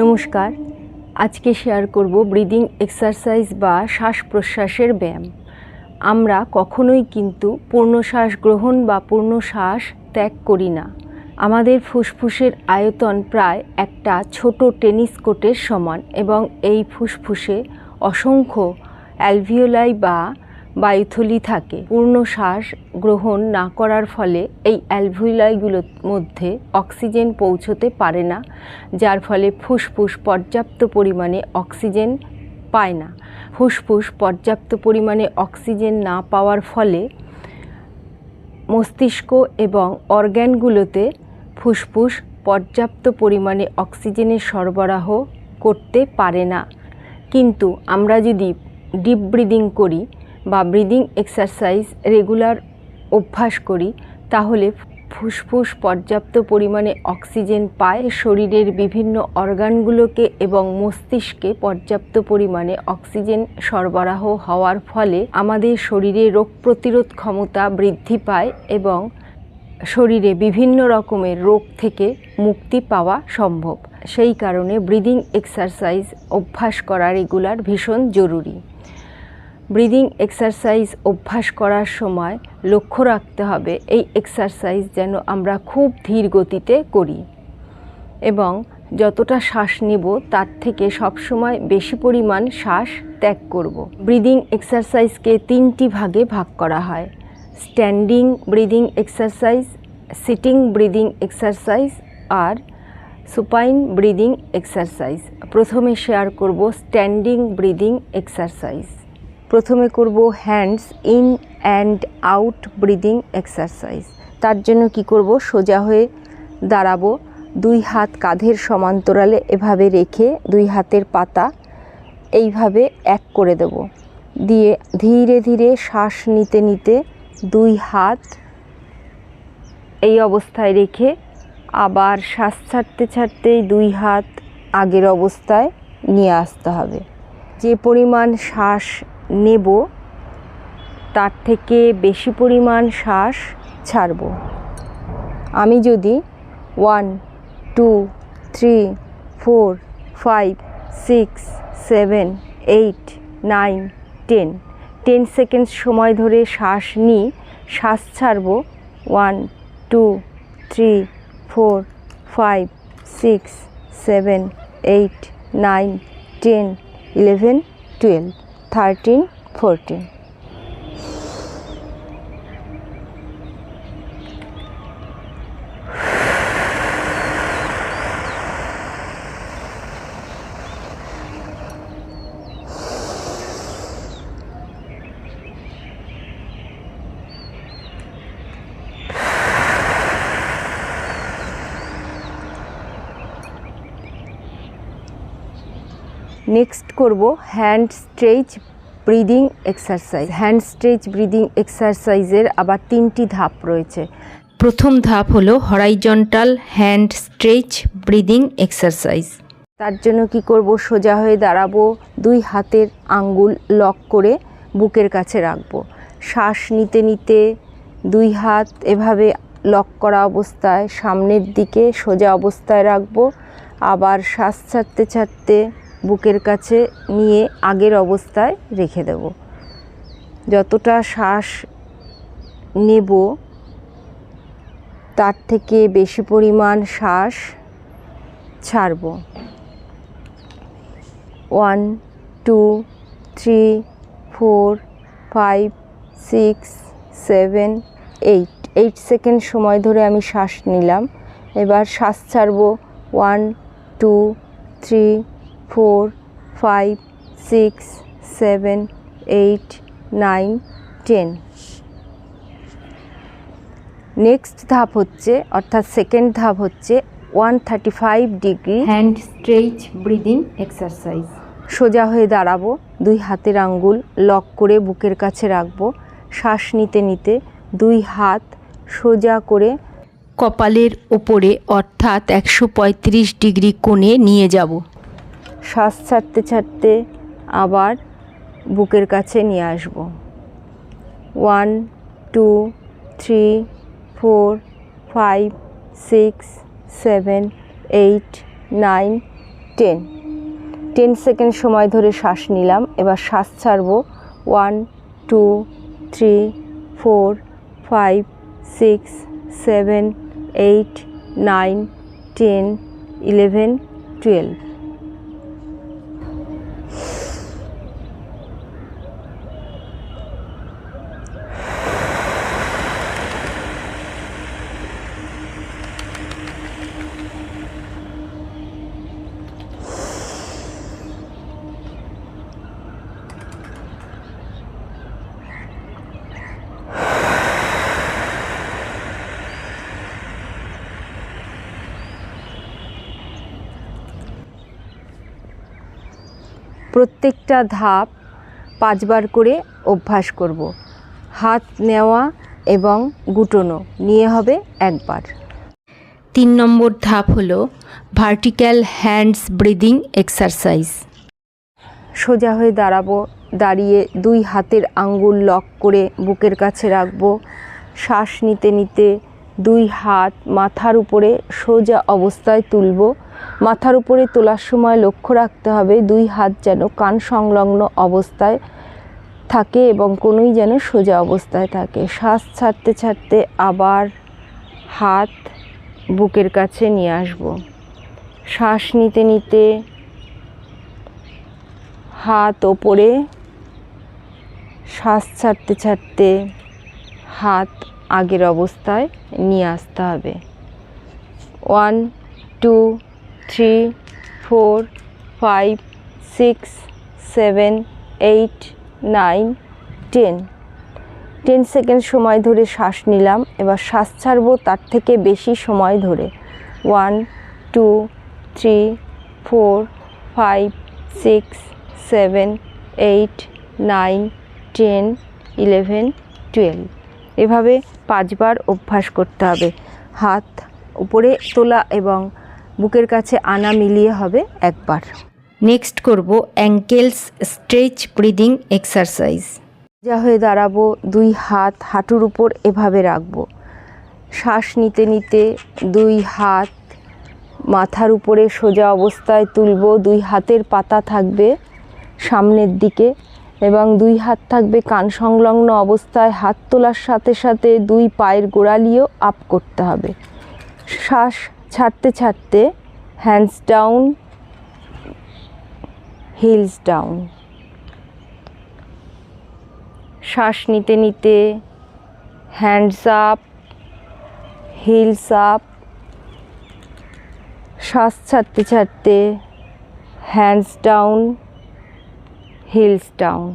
নমস্কার। আজকে শেয়ার করব ব্রিদিং এক্সারসাইজ বা শ্বাস প্রশ্বাসের ব্যায়াম। আমরা কখনোই কিন্তু পূর্ণ শ্বাস গ্রহণ বা পূর্ণ শ্বাস ত্যাগ করি না। আমাদের ফুসফুসের আয়তন প্রায় একটা ছোট টেনিস কোর্টের সমান এবং এই ফুসফুসে অসংখ্য অ্যালভিওলাই বা বায়ুথলি থাকে। পূর্ণ শ্বাস গ্রহণ না করার ফলে এই অ্যালভিওলাইগুলোর মধ্যে অক্সিজেন পৌঁছতে পারে না, যার ফলে ফুসফুস পর্যাপ্ত পরিমাণে অক্সিজেন পায় না। ফুসফুস পর্যাপ্ত পরিমাণে অক্সিজেন না পাওয়ার ফলে মস্তিষ্ক এবং অর্গ্যানগুলোতে ফুসফুস পর্যাপ্ত পরিমাণে অক্সিজেনের সরবরাহ করতে পারে না। কিন্তু আমরা যদি ডিপ ব্রিদিং করি বা ব্রিদিং এক্সারসাইজ রেগুলার অভ্যাস করি, তাহলে ফুসফুস পর্যাপ্ত পরিমাণে অক্সিজেন পায়। শরীরের বিভিন্ন অর্গানগুলোকে এবং মস্তিষ্কে পর্যাপ্ত পরিমাণে অক্সিজেন সরবরাহ হওয়ার ফলে আমাদের শরীরে রোগ প্রতিরোধ ক্ষমতা বৃদ্ধি পায় এবং শরীরে বিভিন্ন রকমের রোগ থেকে মুক্তি পাওয়া সম্ভব। সেই কারণে ব্রিদিং এক্সারসাইজ অভ্যাস করা রেগুলার ভীষণ জরুরি। ব্রিদিং এক্সারসাইজ অভ্যাস করার সময় লক্ষ্য রাখতে হবে এই এক্সারসাইজ যেন আমরা খুব ধীর গতিতে করি। এবং যতটা শ্বাস নেব, তার থেকে সবসময় বেশি পরিমাণ শ্বাস ত্যাগ করব। ব্রিদিং এক্সারসাইজকে তিনটি ভাগে ভাগ করা হয়। Standing breathing exercise, sitting breathing exercise আর সুপাইন ব্রিদিং এক্সারসাইজ। প্রথমে শেয়ার করব স্ট্যান্ডিং ব্রিদিং এক্সারসাইজ। প্রথমে করব hands in and out breathing exercise তার জন্য কি করব? সোজা হয়ে দাঁড়াবো। দুই হাত কাঁধের সমান্তরালে এভাবে রেখে দুই হাতের পাতা এইভাবে এক করে দেব। দিয়ে ধীরে ধীরে শ্বাস নিতে নিতে দুই হাত এই অবস্থায় রেখে আবার শ্বাস ছাড়তে ছাড়তেই দুই হাত আগের অবস্থায় নিয়ে আসতে হবে। যে পরিমাণ শ্বাস নেব, তার থেকে বেশি পরিমাণ শ্বাস ছাড়ব। আমি যদি one two three four five six seven eight nine ten ten second সময় ধরে শ্বাস নিই, শ্বাস ছাড়ব one two three four five six seven eight nine ten eleven twelve thirteen fourteen next করব hand stretch breathing exercise hand stretch breathing এক্সারসাইজের আবার তিনটি ধাপ রয়েছে। প্রথম ধাপ হলো horizontal hand stretch breathing exercise তার জন্য কি করব? সোজা হয়ে দাঁড়াবো দুই হাতের আঙ্গুল লক করে বুকের কাছে রাখব। শ্বাস নিতে নিতে দুই হাত এভাবে লক করা অবস্থায় সামনের দিকে সোজা অবস্থায় রাখব। আবার শ্বাস ছাড়তে ছাড়তে বুকের কাছে নিয়ে আগের অবস্থায় রেখে দেব। যতটা শ্বাস নেব, তার থেকে বেশি পরিমাণ শ্বাস ছাড়ব। One, two, three, four, five, six, seven, eight. Eight second সময় ধরে আমি শ্বাস নিলাম। এবার শ্বাস ছাড়ব। One, two, three four five six seven eight nine ten. Next ধাপ হচ্ছে অর্থাৎ সেকেন্ড ধাপ হচ্ছে one thirty five degree hand stretch breathing exercise. সোজা হয়ে দাঁড়াবো দুই হাতের আঙ্গুল লক করে বুকের কাছে রাখব শ্বাস নিতে নিতে দুই হাত সোজা করে কপালের ওপরে অর্থাৎ একশো পঁয়ত্রিশ ডিগ্রি কোণে নিয়ে যাব। শ্বাস ছাড়তে ছাড়তে আবার বুকের কাছে নিয়ে আসব। One two three four five six seven eight nine ten ten second সময় ধরে শ্বাস নিলাম, এবার শ্বাস ছাড়বো। One two three four five six seven eight nine ten eleven twelve প্রত্যেকটা ধাপ পাঁচবার করে অভ্যাস করব। হাত নেওয়া এবং গুটোনো নিয়ে হবে একবার। তিন নম্বর ধাপ হলো ভার্টিক্যাল হ্যান্ডস ব্রিদিং এক্সারসাইজ সোজা হয়ে দাঁড়াবো দাঁড়িয়ে দুই হাতের আঙ্গুল লক করে বুকের কাছে রাখব। শ্বাস নিতে নিতে দুই হাত মাথার উপরে সোজা অবস্থায় তুলব। মাথার উপরে তোলার সময় লক্ষ্য রাখতে হবে, দুই হাত যেন কান সংলগ্ন অবস্থায় থাকে এবং কোনোই যেন সোজা অবস্থায় থাকে। শ্বাস ছাড়তে ছাড়তে আবার হাত বুকের কাছে নিয়ে আসব। শ্বাস নিতে নিতে হাত ওপরে, শ্বাস ছাড়তে ছাড়তে হাত আগের অবস্থায় নিয়ে আসতে হবে। One, two, three, four, five, six, seven, eight, nine, ten. Ten second সময় ধরে শ্বাস নিলাম, এবার শ্বাস ছাড়বো তার থেকে বেশি সময় ধরে। One, two, three, four, five, six, seven, eight, nine, ten, eleven, twelve. এভাবে পাঁচবার অভ্যাস করতে হবে। হাত উপরে তোলা এবং বুকের কাছে আনা মিলিয়ে হবে একবার। নেক্সট করব অ্যাঙ্কেলস স্ট্রেচ ব্রিদিং এক্সারসাইজ যা হয়ে দাঁড়াবো দুই হাত হাঁটুর উপর এভাবে রাখব। শ্বাস নিতে নিতে দুই হাত মাথার উপরে সোজা অবস্থায় তুলব দুই হাতের পাতা থাকবে সামনের দিকে। এবং দুই হাত থাকবে কান সংলগ্ন অবস্থায়। হাত তোলার সাথে সাথে দুই পায়ের গোড়ালিও আপ করতে হবে। শ্বাস ছাড়তে ছাড়তে হ্যান্ডস ডাউন হিলস ডাউন শ্বাস নিতে নিতে হ্যান্ডস আপ হিলস আপ শ্বাস ছাড়তে ছাড়তে hands down heels down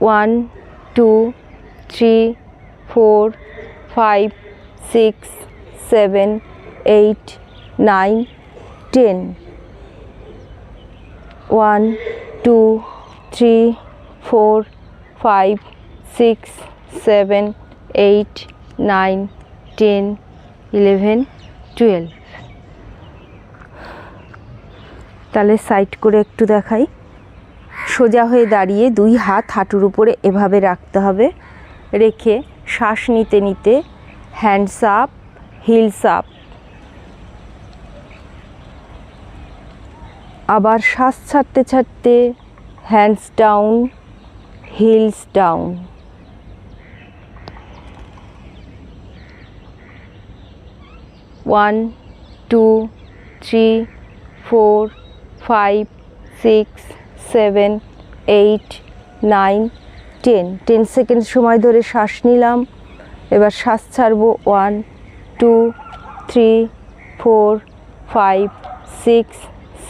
one two three four five six seven eight nine ten one two three four five six seven eight nine ten eleven twelve তাহলে side করে একটু দেখাই। সোজা হয়ে দাঁড়িয়ে দুই হাত হাঁটুর উপরে এভাবে রাখতে হবে। রেখে শ্বাস নিতে নিতে হ্যান্ডস আপ হিলস আপ আবার শ্বাস ছাড়তে ছাড়তে hands down heels down one two three four five, six, seven, eight, nine, ten. Ten second সময় ধরে শ্বাস নিলাম। এবার শ্বাস ছাড়বো one, two, three, four, five, six,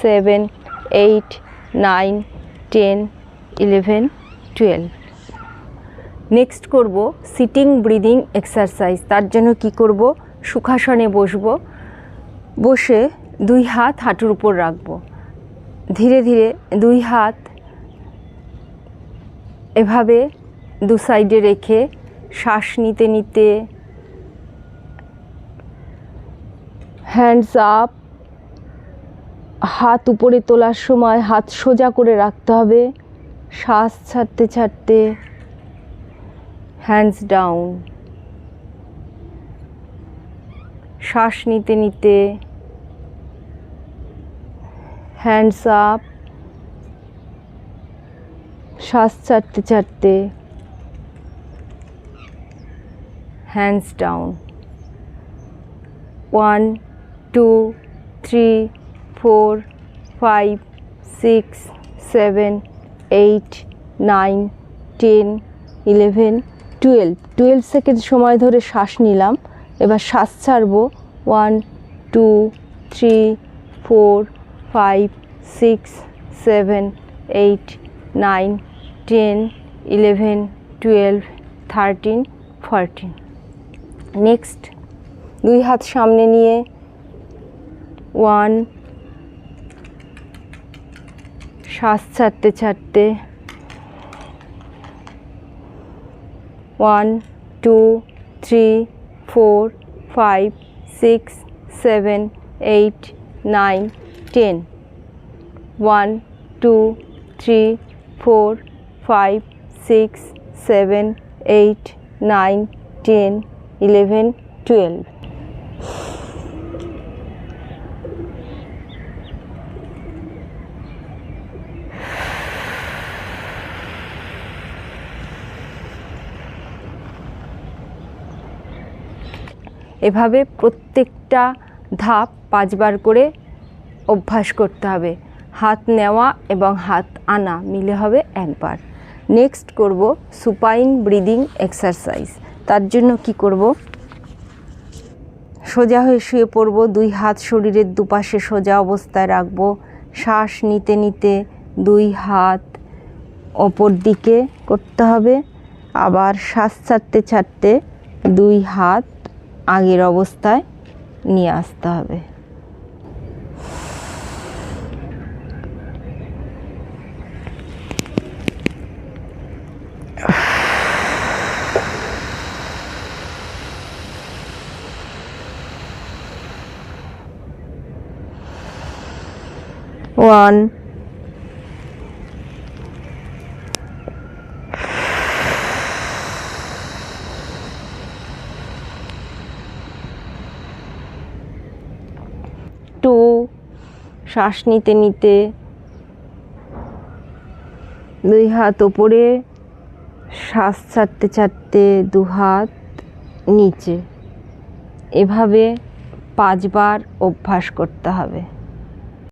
seven, eight, nine, ten, eleven, twelve. Next করব সিটিং, ব্রিদিং এক্সারসাইজ। তার জন্য কি করব? সুখাসনে বসবো। বসে দুই হাত হাঁটুর উপর রাখব। ধীরে ধীরে দুই হাত এভাবে দু সাইডে রেখে শ্বাস নিতে নিতে হ্যান্ডস আপ হাত উপরে তোলার সময় হাত সোজা করে রাখতে হবে, শ্বাস ছাড়তে ছাড়তে হ্যান্ডস ডাউন শ্বাস নিতে নিতে হ্যান্ডস আপ শ্বাস ছাড়তে ছাড়তে hands down one two three four five six seven eight nine ten eleven twelve twelve second সময় ধরে শ্বাস নিলাম। এবার শ্বাস ছাড়বো। One two three four five six seven eight nine ten eleven twelve thirteen fourteen next দুই হাত সামনে নিয়ে ওয়ান শ্বাস ছাড়তে ছাড়তে one two three four five six seven eight nine ten one two three four five six seven eight nine ten eleven twelve এভাবে প্রত্যেকটা ধাপ পাঁচবার করে অভ্যাস করতে হবে। হাত নেওয়া এবং হাত আনা মিলে হবে একবার। নেক্সট করব সুপাইন ব্রিদিং এক্সারসাইজ তার জন্য কি করব? সোজা হয়ে শুয়ে পড়ব, দুই হাত শরীরের দুপাশে সোজা অবস্থায় রাখব। শ্বাস নিতে নিতে দুই হাত ওপর দিকে করতে হবে। আবার শ্বাস ছাড়তে ছাড়তে দুই হাত আগের অবস্থায় নিয়ে আসতে হবে। ওয়ান। টু, শ্বাস নিতে নিতে দুই হাত ওপরে, শ্বাস ছাড়তে ছাড়তে দু হাত নিচে। এভাবে পাঁচবার অভ্যাস করতে হবে।